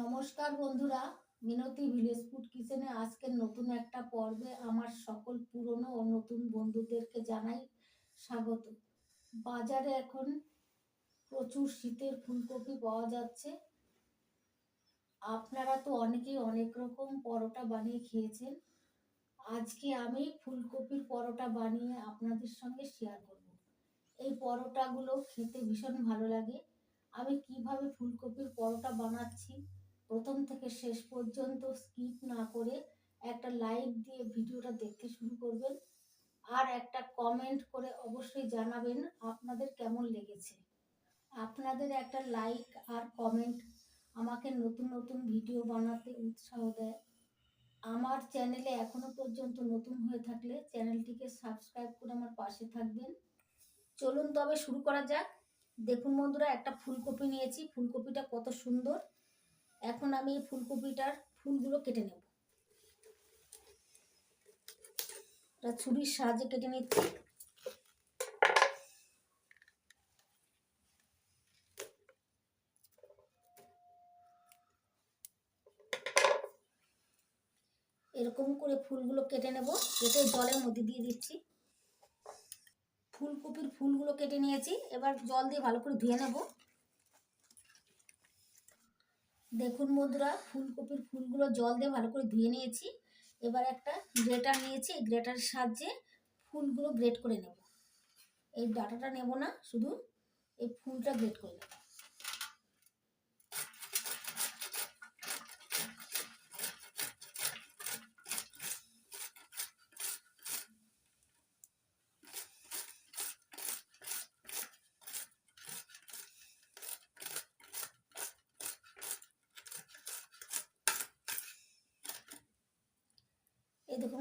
নমস্কার বন্ধুরা, মিনতি village food কিচেনে আজকের নতুন একটা পর্বে আমার সকল পুরনো ও নতুন বন্ধুদেরকে জানাই স্বাগত। বাজারে এখন প্রচুর শীতের ফুলকপি পাওয়া যাচ্ছে। আপনারা তো অনেকেই অনেক রকম পরোটা বানিয়ে খেয়েছেন। আজকে আমি ফুলকপির পরোটা বানিয়ে আপনাদের সঙ্গে শেয়ার করব। এই পরোটাগুলো খেতে ভীষণ ভালো লাগে। আমি কীভাবে ফুলকপির পরোটা বানাচ্ছি প্রথম থেকে শেষ পর্যন্ত স্কিপ না করে একটা লাইক দিয়ে ভিডিওটা দেখতে শুরু করবেন। আর একটা কমেন্ট করে অবশ্যই জানাবেন আপনাদের কেমন লেগেছে। আপনাদের একটা লাইক আর কমেন্ট আমাকে নতুন নতুন ভিডিও বানাতে উৎসাহ দেয়। আমার চ্যানেলে এখনও পর্যন্ত নতুন হয়ে থাকলে চ্যানেলটিকে সাবস্ক্রাইব করে আমার পাশে থাকবেন। চলুন তবে শুরু করা যাক। দেখুন বন্ধুরা, একটা ফুলকপি নিয়েছি। ফুলকপিটা কত সুন্দর। এখন আমি এই ফুলকপিটার ফুলগুলো কেটে নেব। এটা ছুরির সাহায্যে কেটে নিচ্ছি। এরকম করে ফুলগুলো কেটে নেব। কেটে জলের মধ্যে দিয়ে দিচ্ছি। ফুলকপির ফুলগুলো কেটে নিয়েছি। এবার জল দিয়ে ভালো করে ধুয়ে নেব। দেখুন বন্ধুরা, ফুলকপির ফুলগুলো জল দিয়ে ভালো করে ধুয়ে নিয়েছি। এবার একটা গ্রেটার নিয়েছি, এই গ্রেটারের সাহায্যে ফুলগুলো গ্রেট করে নেব। এই ডাটাটা নেব না, শুধু এই ফুলটা গ্রেট করে নেব।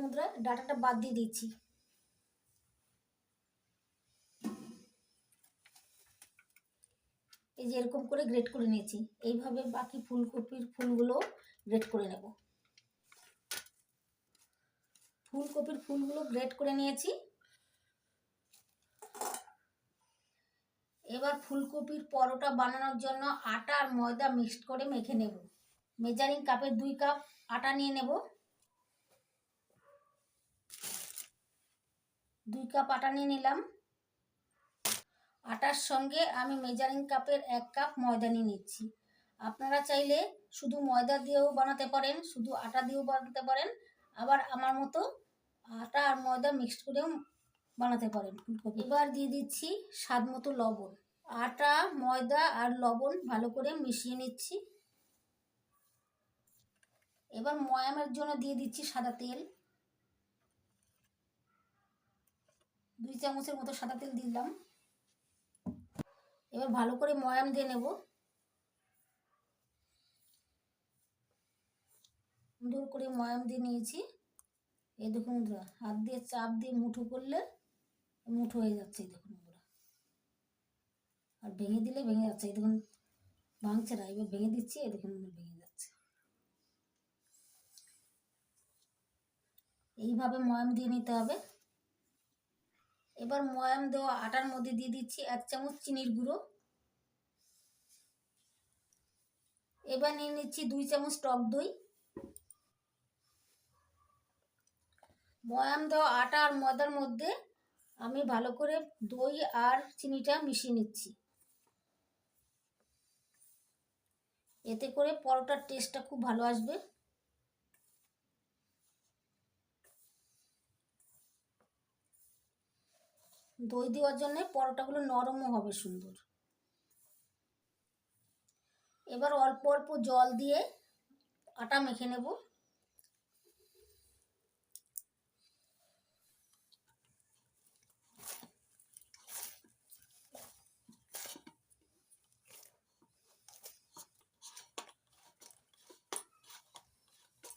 বন্ধুরা ডাটাটা বাদ দিয়ে দিচ্ছি। এই যে এরকম করে গ্রেড করে নিয়েছি। এইভাবে বাকি ফুলকপির ফুলগুলো গ্রেড করে নেব। ফুলকপির ফুলগুলো গ্রেড করে নিয়েছি। এবার ফুলকপির পরোটা বানানোর জন্য আটা আর ময়দা মিক্সড করে মেখে নেব। মেজারিং কাপের দুই কাপ আটা নিয়ে নেব। দুই কাপ আটা নিয়ে নিলাম। আটার সঙ্গে আমি মেজারিং কাপের এক কাপ ময়দা নিয়ে নিচ্ছি। আপনারা চাইলে শুধু ময়দা দিয়েও বানাতে পারেন, শুধু আটা দিয়েও বানাতে পারেন, আবার আমার মতো আটা আর ময়দা মিক্সড করেও বানাতে পারেন এবার দিয়ে দিচ্ছি স্বাদ মতো লবণ। আটা, ময়দা আর লবণ ভালো করে মিশিয়ে নিচ্ছি। এবার ময়ামের জন্য দিয়ে দিচ্ছি সাদা তেল। দুই চামচের মতো সাদা তেল দিলাম। এবার ভালো করে ময়াম দিয়ে নেব। সুন্দর করে ময়াম দিয়ে নিয়েছি। এই দেখুন বন্ধুরা, হাত দিয়ে চাপ দিয়ে মুঠো করলে মুঠো হয়ে যাচ্ছে, এই দেখুন বন্ধুরা। আর ভেঙে দিলে ভেঙে যাচ্ছে, এই দেখুন ভাঙছে না, এবার ভেঙে দিচ্ছি, এই দেখুন ভেঙে যাচ্ছে। এইভাবে ময়াম দিয়ে নিতে হবে। এবার ময়াম দেওয়া আটার মধ্যে দিয়ে দিচ্ছি এক চামচ চিনির গুঁড়ো। এবার নিয়ে নিচ্ছি দুই চামচ টক দই। ময়াম দেওয়া আটা আর ময়দার মধ্যে আমি ভালো করে দই আর চিনিটা মিশিয়ে নিচ্ছি। এতে করে পরোটার টেস্টটা খুব ভালো আসবে। দই দেওয়ার জন্য পরোটাগুলো নরমও হবে সুন্দর। এবার অল্প অল্প জল দিয়ে আটা মেখে নেব।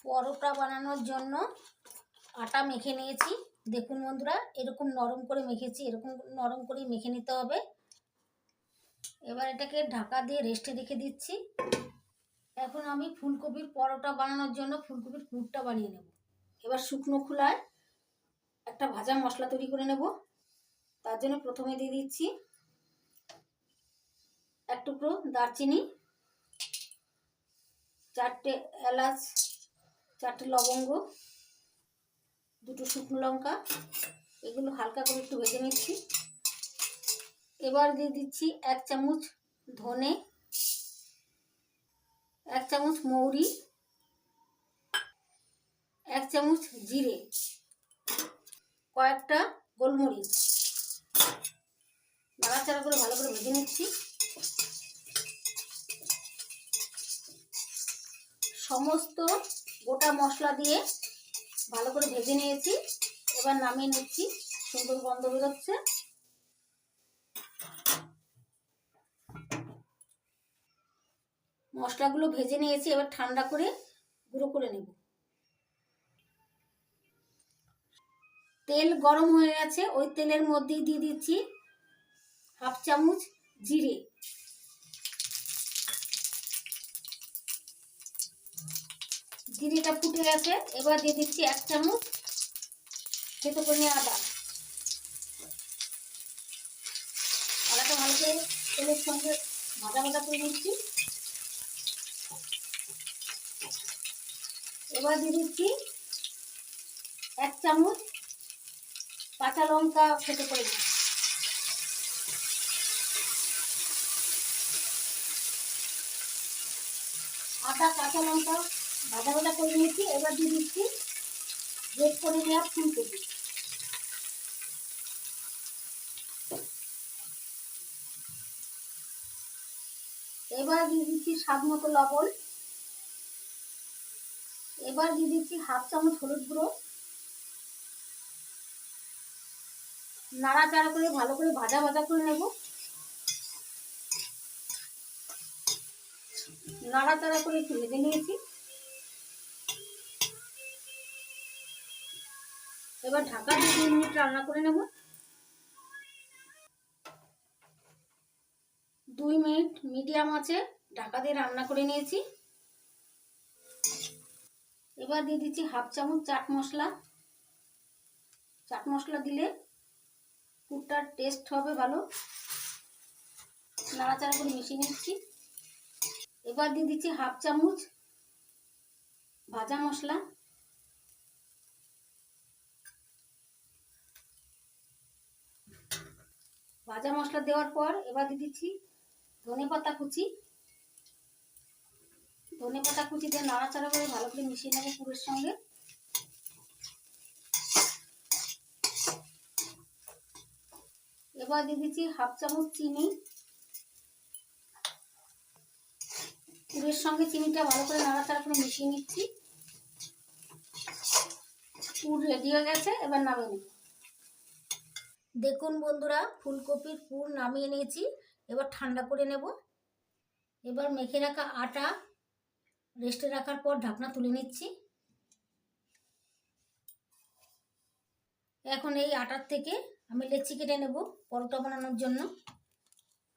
পরোটা বানানোর জন্য আটা মেখে নিয়েছি। দেখুন বন্ধুরা, এরকম নরম করে মেখেছি, এরকম নরম করে মেখে নিতে হবে। এবার এটাকে ঢাকা দিয়ে রেস্টে রেখে দিচ্ছি। এখন আমি ফুলকপির পরোটা বানানোর জন্য ফুলকপির পুরটা বানিয়ে নেব। এবার শুকনো খোলায় একটা ভাজা মশলা তৈরি করে নেব। তার জন্য প্রথমে দিয়ে দিচ্ছি এক টুকরো দারচিনি, চারটে এলাচ, চারটে লবঙ্গ দুটো শুকনো লঙ্কা, এগুলো হালকা করে একটু ভেজে নিচ্ছি। এবার দিয়ে দিচ্ছি এক চামচ ধনে, এক চামচ মৌরি, এক চামচ জিরে, কয়েকটা গোলমরিচ। নাড়াচাড়া করে ভালো করে ভেজে নিচ্ছি। সমস্ত গোটা মশলা দিয়ে ভালো করে ভেজে নিয়েছি। এবার নামিয়ে নিচ্ছি। সুন্দর গন্ধ বেরোচ্ছে। মশলাগুলো ভেজে নিয়েছি। এবার ঠান্ডা করে গুঁড়ো করে নেব। তেল গরম হয়ে গেছে। ওই তেলের মধ্যেই দিয়ে দিচ্ছি হাফ চামচ জিরে। জিরেটা ফুটে গেছে, এবার দিয়ে দিচ্ছি এক চামচ খেতে করে আদা। আদাটা ভালো করে তেলের সঙ্গে ভাজা ভাজা করে নিচ্ছি। এবার দিয়ে দিচ্ছি এক চামচ কাঁচা লঙ্কা খেতে করে দিচ্ছি আদা, কাঁচা লঙ্কা ভাজা ভাজা করে নিয়েছি, এবার দিয়ে দিচ্ছি রেড করে নেওয়া ফুলকপি। এবার দিয়ে দিচ্ছি স্বাদ মতো লবণ। এবার দিয়ে দিচ্ছি হাফ চামচ হলুদ গুঁড়ো। নাড়াচাড়া করে ভালো করে ভাজা ভাজা করে নেব। নাড়াচাড়া করে একটু ভেজে নিয়েছি। এবার ঢাকা দিয়ে দুই মিনিট রান্না করে নেব। দুই মিনিট মিডিয়াম আছে, ঢাকা দিয়ে রান্না করে নিয়েছি। এবার দিয়ে দিচ্ছি হাফ চামচ চাট মশলা। চাট মশলা দিলে পুরটার টেস্ট হবে ভালো। নাড়াচাড়া করে মিশিয়ে নিচ্ছি। এবার দিয়ে দিচ্ছি হাফ চামচ ভাজা মশলা। ভাজা মশলা দেওয়ার পর এবার দিয়ে দিচ্ছি ধনে পাতা কুচি। ধনে পাতা কুচি দিয়ে নাড়াচাড়া করে ভালো করে মিশিয়ে নেব পুরের সঙ্গে। এবার দিয়ে দিচ্ছি হাফ চামচ চিনি। পুরের সঙ্গে চিনিটা ভালো করে নাড়াচাড়া করে মিশিয়ে নিচ্ছি। পুর রেডি হয়ে গেছে, এবার নামিয়ে নেব। দেখুন বন্ধুরা, ফুলকপির পুর নামিয়ে নিয়েছি। এবার ঠান্ডা করে নেব। এবার মেখে রাখা আটা রেস্টে রাখার পর ঢাকনা তুলে নিচ্ছি। এখন এই আটার থেকে আমি লেচি কেটে নেব পরোটা বানানোর জন্য।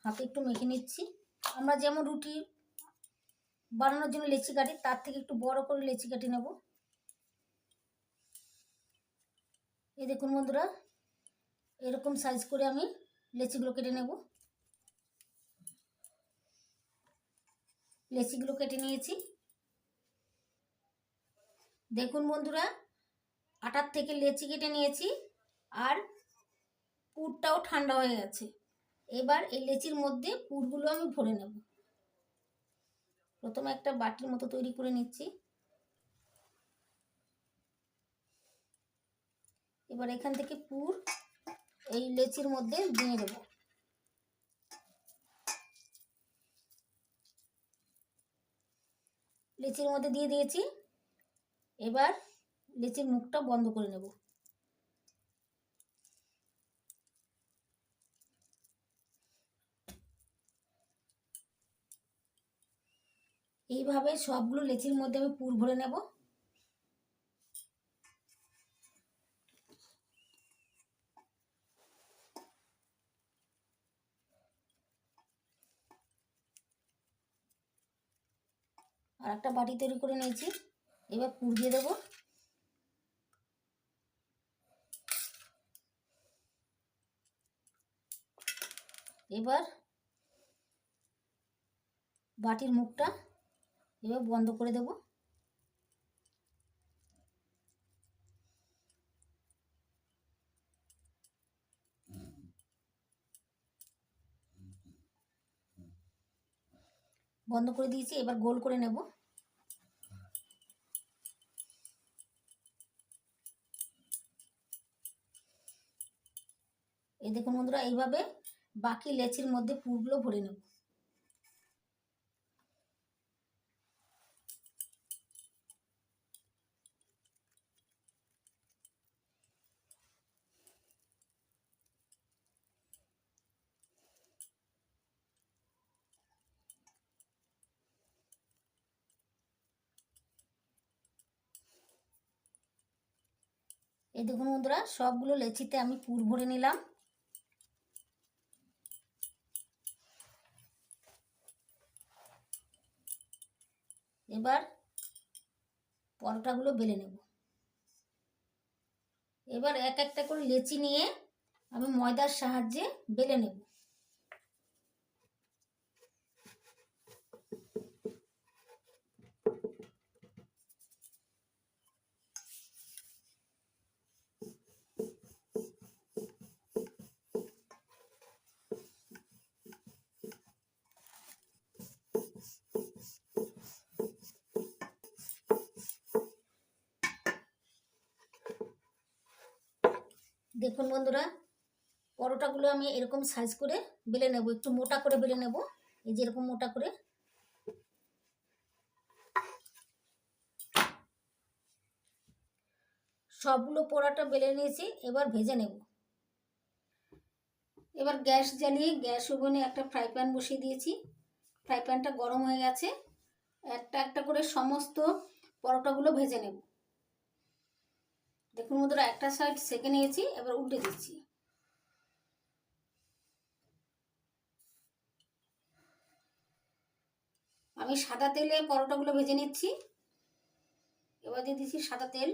হাতে একটু মেখে নিচ্ছি। আমরা যেমন রুটি বানানোর জন্য লেচি কাটি, তার থেকে একটু বড় করে লেচি কেটে নেব। এই দেখুন বন্ধুরা এরকম সাইজ করে আমি লেচিগুলো কেটে নেব। লেচিগুলো কেটে নিয়েছি। দেখুন বন্ধুরা, আটার থেকে লেচি কেটে নিয়েছি আর পুরটাও ঠান্ডা হয়ে গেছে। এবার এই লেচির মধ্যে পুরগুলো আমি ভরে নেব। প্রথমে একটা বাটির মতো তৈরি করে নিচ্ছি। এবার এখান থেকে পুর এই লেচির মধ্যে দিয়ে দেব। লেচির মধ্যে দিয়ে দিয়েছি। এবার লেচির মুখটা বন্ধ করে নেব। এইভাবে সবগুলো লেচির মধ্যে আমি পুর ভরে নেব। আর একটা বাটি তৈরি করে নিয়েছি। এবার পুর দিয়ে দেবো। এবার বাটির মুখটা এবার বন্ধ করে দেব। বন্ধ করে দিয়েছি, এবার গোল করে নেব। এই দেখুন বন্ধুরা, এইভাবে বাকি লেচির মধ্যে পুরগুলো ভরে নেব। এই দেখুন বন্ধুরা, সবগুলো লেচিতে আমি পুর ভরে নিলাম। এবার পরোটাগুলো বেলে নেব। এবার এক একটা করে লেচি নিয়ে আমি ময়দার সাহায্যে বেলে নেব। দেখুন বন্ধুরা, পরোটাগুলো আমি এরকম সাইজ করে বেলে নেব, একটু মোটা করে বেলে নেব, এই যে এরকম মোটা করে। সবগুলো পরোটা বেলে নিয়েছি, এবার ভেজে নেব। এবার গ্যাস জ্বালিয়ে, গ্যাস ওভেনে একটা ফ্রাই প্যান বসিয়ে দিয়েছি। ফ্রাই প্যানটা গরম হয়ে গেছে, একটা একটা করে সমস্ত পরোটাগুলো ভেজে নেব। দেখুন বন্ধুরা, একটা সাইড সেকে নিয়েছি, এবার উল্টে দিচ্ছি। আমি সাদা তেলে পরোটাগুলো ভেজে নিচ্ছি। এবার দিয়ে দিচ্ছি সাদা তেল।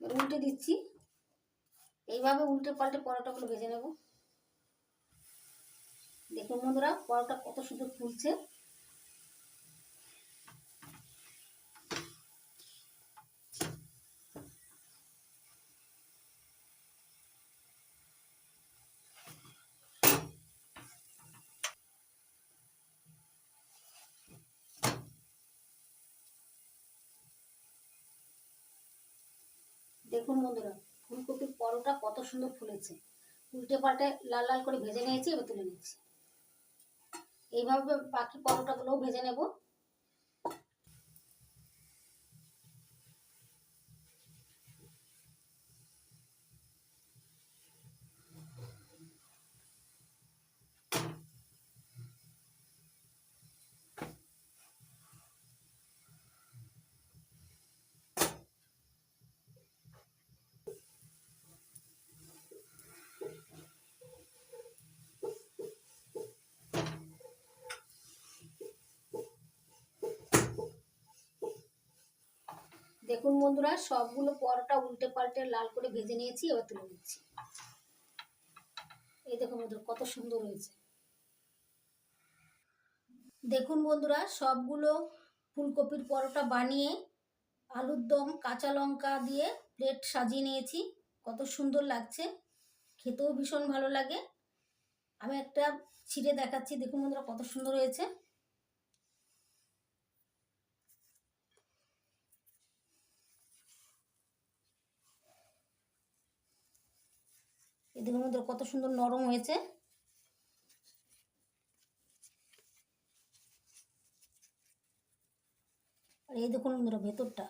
উল্টে দিচ্ছি। এইভাবে উল্টে পাল্টে পরোটাগুলো ভেজে নেব। দেখুন বন্ধুরা, পরোটা কত সুন্দর ফুলছে। দেখুন বন্ধুরা, ফুলকপির পরোটা কত সুন্দর ফুলেছে। উল্টে পাল্টে লাল লাল করে ভেজে নিয়েছি, এবার তুলে নিচ্ছি। এইভাবে বাকি পরোটাগুলোও ভেজে নেব। দেখুন বন্ধুরা, সবগুলো পরোটা উল্টে পাল্টে লাল করে ভেজে নিয়েছি, এবার তুলে নিচ্ছি। এই দেখুন বন্ধুরা, কত সুন্দর হয়েছে। দেখুন বন্ধুরা, সবগুলো ফুলকপির পরোটা বানিয়ে আলুর দম, কাঁচা লঙ্কা দিয়ে প্লেট সাজিয়ে নিয়েছি। কত সুন্দর লাগছে, খেতেও ভীষণ ভালো লাগে। আমি একটা ছিঁড়ে দেখাচ্ছি, দেখুন বন্ধুরা, কত সুন্দর হয়েছে। এদের মধ্যে কত সুন্দর নরম হয়েছে। আর এই দেখুন বন্ধুরা ভেতরটা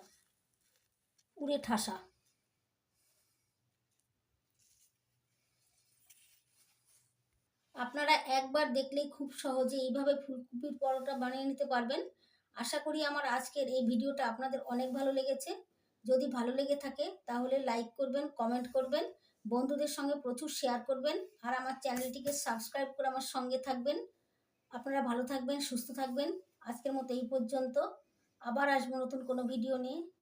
উড়ে ঠাসা। আপনারা একবার দেখলেই খুব সহজে এইভাবে ফুলকপির পরোটা বানিয়ে নিতে পারবেন। আশা করি আমার আজকের এই ভিডিওটা আপনাদের অনেক ভালো লেগেছে। যদি ভালো লেগে থাকে তাহলে লাইক করবেন কমেন্ট করবেন। বন্ধুদের সঙ্গে প্রচুর শেয়ার করবেন আর আমার চ্যানেলটিকে সাবস্ক্রাইব করে আমার সঙ্গে থাকবেন। আপনারা ভালো থাকবেন, সুস্থ থাকবেন। আজকের মতো এই পর্যন্ত। আবার আসব নতুন কোনো ভিডিও নিয়ে।